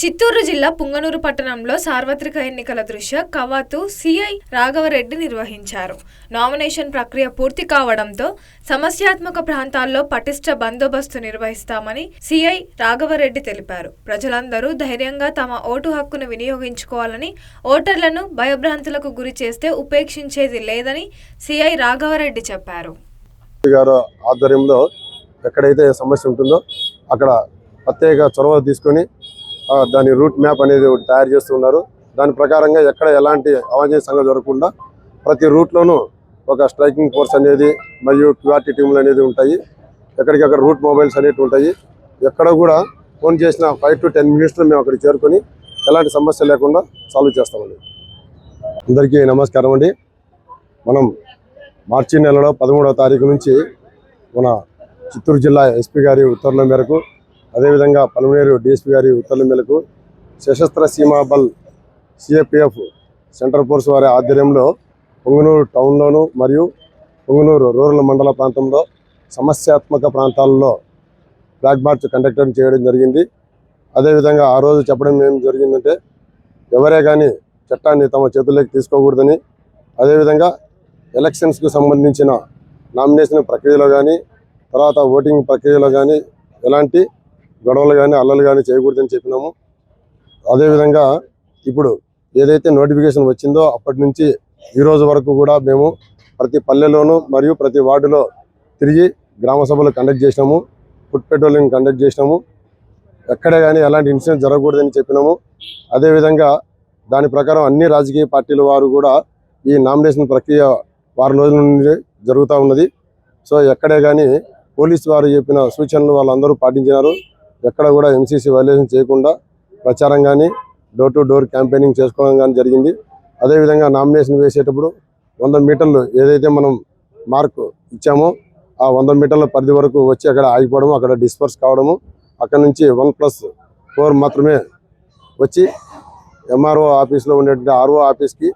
చిత్తూరు జిల్లా పుంగనూరు పట్టణంలో సార్వత్రిక ఎన్నికల దృష్ట్యా కవాతు సిఐ రాఘవరెడ్డి నిర్వహించారు. నామినేషన్ ప్రక్రియ పూర్తి కావడంతో సమస్యాత్మక ప్రాంతాల్లో పటిష్ట బందోబస్తు నిర్వహిస్తామని సిఐ రాఘవరెడ్డి తెలిపారు. ప్రజలందరూ ధైర్యంగా తమ ఓటు హక్కును వినియోగించుకోవాలని ఓటర్లను భయభ్రాంతులకు గురి చేస్తే ఉపేక్షించేది లేదని సిఐ రాఘవరెడ్డి చెప్పారు. గారు ఆధ్వర్యంలో ఎక్కడైతే సమస్య ఉంటుందో అక్కడ ప్రత్యేక చొరవ తీసుకొని దాని రూట్ మ్యాప్ అనేది ఒకటి తయారు చేస్తున్నారు దాని ప్రకారంగా ఎక్కడ ఎలాంటి అవాంఛనీయ సంఘం జరగకుండా ప్రతి రూట్లోనూ ఒక స్ట్రైకింగ్ ఫోర్స్ అనేది మరియు క్యూఆర్టీ టీములు అనేది ఉంటాయి. ఎక్కడికక్కడ రూట్ మొబైల్స్ అనేవి ఉంటాయి. ఎక్కడ కూడా ఫోన్ చేసిన ఫైవ్ టు టెన్ మినిట్స్లో మేము అక్కడికి చేరుకొని ఎలాంటి సమస్య లేకుండా సాల్వ్ చేస్తామండి. అందరికీ నమస్కారం అండి. మనం మార్చి నెలలో పదమూడవ తారీఖు నుంచి మన చిత్తూరు జిల్లా ఎస్పీ గారి ఉత్తర్వుల మేరకు అదేవిధంగా పలమనేరు డిఎస్పీ గారి ఉత్తర్వుల మేరకు సశస్త్ర సీమా బల్ సిఏపిఎఫ్ సెంట్రల్ ఫోర్స్ వారి ఆధ్వర్యంలో పొంగనూరు టౌన్లోను మరియు పొంగునూరు రూరల్ మండల ప్రాంతంలో సమస్యాత్మక ప్రాంతాల్లో బ్లాక్ మార్చ్ కండక్ట్ చేయడం జరిగింది. అదేవిధంగా ఆ రోజు చెప్పడం ఏం జరిగిందంటే ఎవరే కానీ చట్టాన్ని తమ చేతుల్లోకి తీసుకోకూడదని అదేవిధంగా ఎలక్షన్స్కు సంబంధించిన నామినేషన్ ప్రక్రియలో కానీ తర్వాత ఓటింగ్ ప్రక్రియలో కానీ ఎలాంటి గొడవలు కానీ అల్లలు కానీ చేయకూడదని చెప్పినాము. అదేవిధంగా ఇప్పుడు ఏదైతే నోటిఫికేషన్ వచ్చిందో అప్పటి నుంచి ఈ రోజు వరకు కూడా మేము ప్రతి పల్లెలోనూ మరియు ప్రతి వార్డులో తిరిగి గ్రామ సభలు కండక్ట్ చేసినాము. ఫుడ్ పెట్రోలింగ్ కండక్ట్ చేసినాము. ఎక్కడే కానీ ఎలాంటి ఇన్సిడెంట్ జరగకూడదని చెప్పినాము. అదేవిధంగా దాని ప్రకారం అన్ని రాజకీయ పార్టీల వారు కూడా ఈ నామినేషన్ ప్రక్రియ వారం రోజుల నుండి జరుగుతూ ఉన్నది. సో ఎక్కడే కానీ పోలీసు వారు చెప్పిన సూచనలు వాళ్ళందరూ పాటించినారు. ఎక్కడ కూడా ఎంసీసీ వైలేషన్ చేయకుండా ప్రచారం కానీ డోర్ టు డోర్ క్యాంపెయినింగ్ చేసుకోవడం కానీ జరిగింది. అదేవిధంగా నామినేషన్ వేసేటప్పుడు వంద మీటర్లు ఏదైతే మనం మార్క్ ఇచ్చామో ఆ వంద మీటర్ల పరిధి వరకు వచ్చి అక్కడ ఆగిపోవడము అక్కడ డిస్పర్స్ కావడము అక్కడ నుంచి వన్ ప్లస్ ఫోర్ మాత్రమే వచ్చి ఎంఆర్ఓ ఆఫీస్లో ఉండేటువంటి ఆర్ఓ ఆఫీస్కి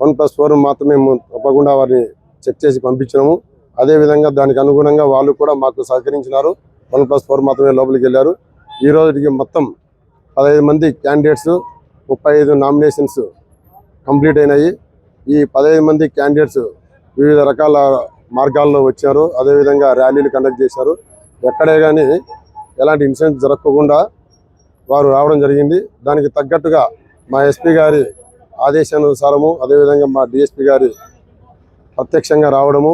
వన్ ప్లస్ ఫోర్ మాత్రమే తప్పకుండా వారిని చెక్ చేసి పంపించినాము. అదేవిధంగా దానికి అనుగుణంగా వాళ్ళు కూడా మాకు సహకరించినారు. వన్ ప్లస్ ఫోర్ మాత్రమే లోపలికి వెళ్ళారు. ఈ రోజుకి మొత్తం పదహైదు మంది క్యాండిడేట్స్ ముప్పై ఐదు నామినేషన్స్ కంప్లీట్ అయినాయి. ఈ పదహైదు మంది క్యాండిడేట్స్ వివిధ రకాల మార్గాల్లో వచ్చారు. అదేవిధంగా ర్యాలీలు కండక్ట్ చేశారు. ఎక్కడే కానీ ఎలాంటి ఇన్సిడెంట్ జరగకుండా వారు రావడం జరిగింది. దానికి తగ్గట్టుగా మా ఎస్పీ గారి ఆదేశానుసారము అదేవిధంగా మా డిఎస్పీ గారి ప్రత్యక్షంగా రావడము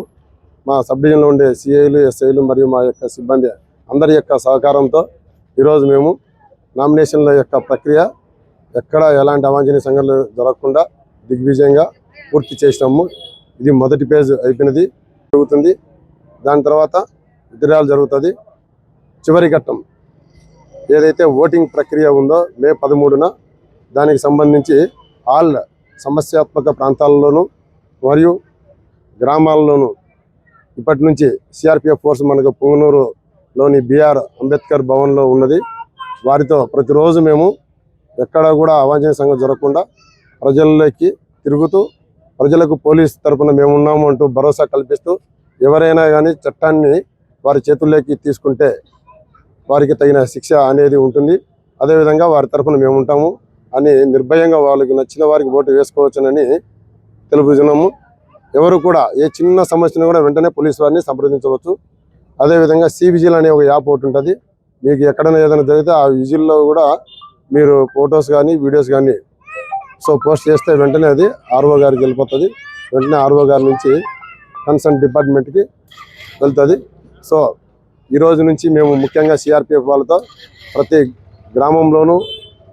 మా సబ్ డివిజన్లో ఉండే సిఐలు ఎస్ఐలు మరియు మా యొక్క సిబ్బంది అందరి యొక్క సహకారంతో ఈరోజు మేము నామినేషన్ల యొక్క ప్రక్రియ ఎక్కడ ఎలాంటి అవాంఛనీయ సంఘటనలు జరగకుండా దిగ్విజయంగా పూర్తి చేసినాము. ఇది మొదటి పేజ్ అయిపోయినది జరుగుతుంది. దాని తర్వాత విద్యాలు జరుగుతుంది. చివరి ఘట్టం ఏదైతే ఓటింగ్ ప్రక్రియ ఉందో మే పదమూడున దానికి సంబంధించి ఆల్ సమస్యాత్మక ప్రాంతాల్లోనూ మరియు గ్రామాల్లోనూ ఇప్పటి నుంచి సిఆర్పిఎఫ్ ఫోర్స్ మనకు లోని బిఆర్ అంబేద్కర్ భవన్లో ఉన్నది. వారితో ప్రతిరోజు మేము ఎక్కడ కూడా అవాంఛనీయ సంఘం జరగకుండా ప్రజల్లోకి తిరుగుతూ ప్రజలకు పోలీస్ తరపున మేము ఉన్నాము అంటూ భరోసా కల్పిస్తూ ఎవరైనా కానీ చట్టాన్ని వారి చేతుల్లోకి తీసుకుంటే వారికి తగిన శిక్ష అనేది ఉంటుంది. అదేవిధంగా వారి తరఫున మేము ఉంటాము అని నిర్భయంగా వాళ్ళకి నచ్చిన వారికి ఓటు వేసుకోవచ్చునని తెలుపుతున్నాము. ఎవరు కూడా ఏ చిన్న సమస్యను కూడా వెంటనే పోలీస్ వారిని సంప్రదించవచ్చు. అదేవిధంగా సి విజిల్ అనే ఒక యాప్ ఒకటి ఉంటుంది. మీకు ఎక్కడైనా ఏదైనా జరిగితే ఆ విజిల్లో కూడా మీరు ఫొటోస్ కానీ వీడియోస్ కానీ సో పోస్ట్ చేస్తే వెంటనే అది ఆర్ఓ గారికి వెళ్ళిపోతుంది. వెంటనే ఆర్ఓ గారి నుంచి కన్సర్న్ డిపార్ట్మెంట్కి వెళ్తుంది. సో ఈ రోజు నుంచి మేము ముఖ్యంగా సిఆర్పిఎఫ్ వాళ్ళతో ప్రతి గ్రామంలోనూ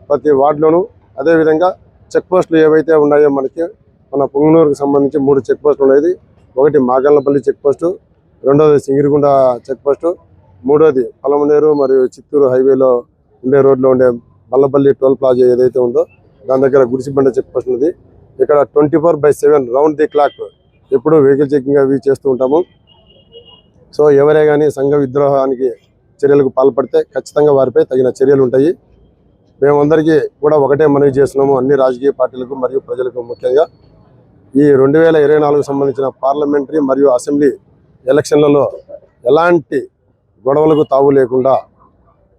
ప్రతి వార్డులోనూ అదేవిధంగా చెక్ పోస్టులు ఏవైతే ఉన్నాయో మనకి మన పొంగనూరుకు సంబంధించి మూడు చెక్ పోస్టులు ఉన్నాయి. ఒకటి మాగళ్ళపల్లి చెక్ పోస్టు రెండోది సింగిరిగుండ చెక్ పోస్టు మూడోది పలమనేరు మరియు చిత్తూరు హైవేలో ఉండే రోడ్లో ఉండే బల్లపల్లి టోల్ ప్లాజా ఏదైతే ఉందో దాని దగ్గర గుడిసిబండ చెక్ పోస్ట్ ఉంది ఇక్కడ twenty four by seven round the clock ఎప్పుడు వెహికల్ చెకింగ్ అవి చేస్తూ ఉంటాము. సో ఎవరే కానీ సంఘ విద్రోహానికి చర్యలకు పాల్పడితే ఖచ్చితంగా వారిపై తగిన చర్యలు ఉంటాయి. మేమందరికీ కూడా ఒకటే మనవి చేస్తున్నాము. అన్ని రాజకీయ పార్టీలకు మరియు ప్రజలకు ముఖ్యంగా. ఈ రెండు వేల ఇరవై నాలుగు సంబంధించిన పార్లమెంటరీ మరియు అసెంబ్లీ ఎలక్షన్లలో ఎలాంటి గొడవలకు తావు లేకుండా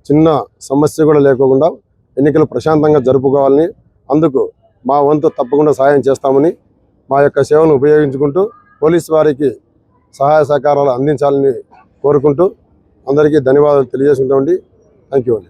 చిన్న సమస్య కూడా లేకుండా ఎన్నికలు ప్రశాంతంగా జరుపుకోవాలని అందుకు మా వంతు తప్పకుండా సహాయం చేస్తామని మా యొక్క సేవను ఉపయోగించుకుంటూ పోలీస్ వారికి సహాయ సహకారాలు అందించాలని కోరుకుంటూ అందరికీ ధన్యవాదాలు తెలియజేసుకుంటామండి. థ్యాంక్ యూ అండి